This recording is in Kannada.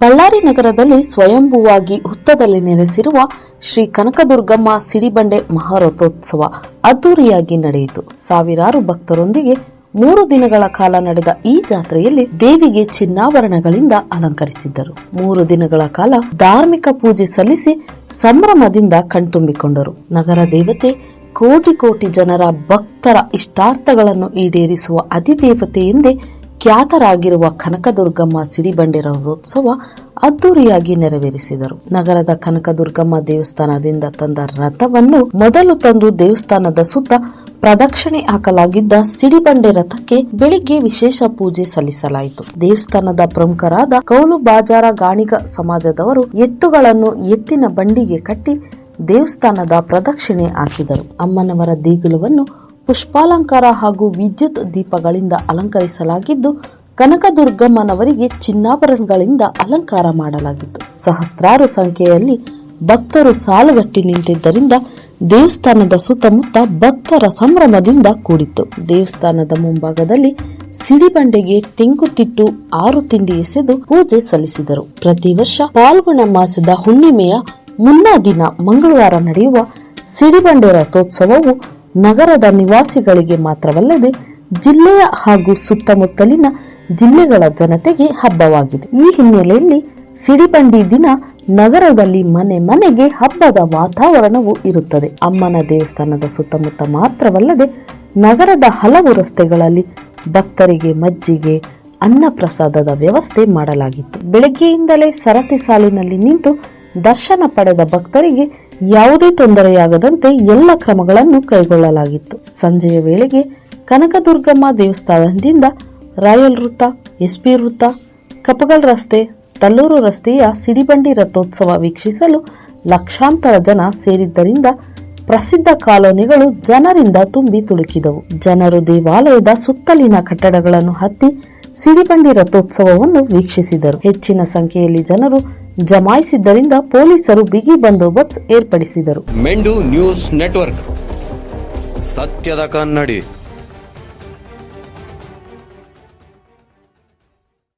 ಬಳ್ಳಾರಿ ನಗರದಲ್ಲಿ ಸ್ವಯಂಭೂವಾಗಿ ಹುತ್ತದಲ್ಲಿ ನೆಲೆಸಿರುವ ಶ್ರೀ ಕನಕದುರ್ಗಮ್ಮ ಸಿಡಿಬಂಡೆ ಮಹಾರಥೋತ್ಸವ ಅದ್ದೂರಿಯಾಗಿ ನಡೆಯಿತು. ಸಾವಿರಾರು ಭಕ್ತರೊಂದಿಗೆ ಮೂರು ದಿನಗಳ ಕಾಲ ನಡೆದ ಈ ಜಾತ್ರೆಯಲ್ಲಿ ದೇವಿಗೆ ಚಿನ್ನಾಭರಣಗಳಿಂದ ಅಲಂಕರಿಸಿದ್ದರು. ಮೂರು ದಿನಗಳ ಕಾಲ ಧಾರ್ಮಿಕ ಪೂಜೆ ಸಲ್ಲಿಸಿ ಸಂಭ್ರಮದಿಂದ ಕಣ್ತುಂಬಿಕೊಂಡರು. ನಗರ ದೇವತೆ ಕೋಟಿ ಕೋಟಿ ಜನರ ಭಕ್ತರ ಇಷ್ಟಾರ್ಥಗಳನ್ನು ಈಡೇರಿಸುವ ಅಧಿದೇವತೆ ಎಂದೇ ಖ್ಯಾತರಾಗಿರುವ ಕನಕದುರ್ಗಮ್ಮ ಸಿಡಿಬಂಡೆ ರಥೋತ್ಸವ ಅದ್ದೂರಿಯಾಗಿ ನೆರವೇರಿಸಿದರು. ನಗರದ ಕನಕದುರ್ಗಮ್ಮ ದೇವಸ್ಥಾನದಿಂದ ತಂದ ರಥವನ್ನು ಮೊದಲು ತಂದು ದೇವಸ್ಥಾನದ ಸುತ್ತ ಪ್ರದಕ್ಷಿಣೆ ಹಾಕಲಾಗಿದ್ದ ಸಿಡಿಬಂಡೆ ರಥಕ್ಕೆ ಬೆಳಿಗ್ಗೆ ವಿಶೇಷ ಪೂಜೆ ಸಲ್ಲಿಸಲಾಯಿತು. ದೇವಸ್ಥಾನದ ಪ್ರಮುಖರಾದ ಕೌಲು ಬಾಜಾರ ಗಾಣಿಗ ಸಮಾಜದವರು ಎತ್ತುಗಳನ್ನು ಎತ್ತಿನ ಬಂಡಿಗೆ ಕಟ್ಟಿ ದೇವಸ್ಥಾನದ ಪ್ರದಕ್ಷಿಣೆ ಹಾಕಿದರು. ಅಮ್ಮನವರ ದೇಗುಲವನ್ನು ಪುಷ್ಪಾಲಂಕಾರ ಹಾಗೂ ವಿದ್ಯುತ್ ದೀಪಗಳಿಂದ ಅಲಂಕರಿಸಲಾಗಿದ್ದು, ಕನಕದುರ್ಗಮ್ಮನವರಿಗೆ ಚಿನ್ನಾಭರಣಗಳಿಂದ ಅಲಂಕಾರ ಮಾಡಲಾಗಿತ್ತು. ಸಹಸ್ರಾರು ಸಂಖ್ಯೆಯಲ್ಲಿ ಭಕ್ತರು ಸಾಲುಗಟ್ಟಿ ನಿಂತಿದ್ದರಿಂದ ದೇವಸ್ಥಾನದ ಸುತ್ತಮುತ್ತ ಭಕ್ತರ ಸಂಭ್ರಮದಿಂದ ಕೂಡಿತ್ತು. ದೇವಸ್ಥಾನದ ಮುಂಭಾಗದಲ್ಲಿ ಸಿಡಿಬಂಡೆಗೆ ತೆಂಕುತಿಟ್ಟು ಆರು ತಿಂಡಿ ಎಸೆದು ಪೂಜೆ ಸಲ್ಲಿಸಿದರು. ಪ್ರತಿ ವರ್ಷ ಪಾಲ್ಗುಣ ಮಾಸದ ಹುಣ್ಣಿಮೆಯ ಮುನ್ನಾ ದಿನ ಮಂಗಳವಾರ ನಡೆಯುವ ಸಿಡಿಬಂಡೆ ರಥೋತ್ಸವವು ನಗರದ ನಿವಾಸಿಗಳಿಗೆ ಮಾತ್ರವಲ್ಲದೆ ಜಿಲ್ಲೆಯ ಹಾಗೂ ಸುತ್ತಮುತ್ತಲಿನ ಜಿಲ್ಲೆಗಳ ಜನತೆಗೆ ಹಬ್ಬವಾಗಿದೆ. ಈ ಹಿನ್ನೆಲೆಯಲ್ಲಿ ಸಿಡಿಬಂಡಿ ದಿನ ನಗರದಲ್ಲಿ ಮನೆ ಮನೆಗೆ ಹಬ್ಬದ ವಾತಾವರಣವು ಇರುತ್ತದೆ. ಅಮ್ಮನ ದೇವಸ್ಥಾನದ ಸುತ್ತಮುತ್ತ ಮಾತ್ರವಲ್ಲದೆ ನಗರದ ಹಲವು ರಸ್ತೆಗಳಲ್ಲಿ ಭಕ್ತರಿಗೆ ಮಜ್ಜಿಗೆ ಅನ್ನ ಪ್ರಸಾದದ ವ್ಯವಸ್ಥೆ ಮಾಡಲಾಗಿತ್ತು. ಬೆಳಗ್ಗೆಯಿಂದಲೇ ಸರತಿ ಸಾಲಿನಲ್ಲಿ ನಿಂತು ದರ್ಶನ ಪಡೆದ ಭಕ್ತರಿಗೆ ಯಾವುದೇ ತೊಂದರೆಯಾಗದಂತೆ ಎಲ್ಲ ಕ್ರಮಗಳನ್ನು ಕೈಗೊಳ್ಳಲಾಗಿತ್ತು. ಸಂಜೆಯ ವೇಳೆಗೆ ಕನಕದುರ್ಗಮ್ಮ ದೇವಸ್ಥಾನದಿಂದ ರಾಯಲ್ ವೃತ್ತ, ಎಸ್ಪಿ ವೃತ್ತ ಕಪಗಲ್ ರಸ್ತೆ, ತಲ್ಲೂರು ರಸ್ತೆಯ ಸಿಡಿಬಂಡಿ ರಥೋತ್ಸವ ವೀಕ್ಷಿಸಲು ಲಕ್ಷಾಂತರ ಜನ ಸೇರಿದ್ದರಿಂದ ಪ್ರಸಿದ್ಧ ಕಾಲೋನಿಗಳು ಜನರಿಂದ ತುಂಬಿ ತುಳುಕಿದವು. ಜನರು ದೇವಾಲಯದ ಸುತ್ತಲಿನ ಕಟ್ಟಡಗಳನ್ನು ಹತ್ತಿ ಸಿಡಿಬಂಡಿ ರಥೋತ್ಸವವನ್ನು ವೀಕ್ಷಿಸಿದರು. ಹೆಚ್ಚಿನ ಸಂಖ್ಯೆಯಲ್ಲಿ ಜನರು ಜಮಾಯಿಸಿದ್ದರಿಂದ ಪೊಲೀಸರು ಬಿಗಿ ಬಂದೋಬಸ್ತ್ ಏರ್ಪಡಿಸಿದರು. ಮೆಂಡು ನ್ಯೂಸ್ ನೆಟ್ವರ್ಕ್. ಸತ್ಯದ ಕನ್ನಡಿ.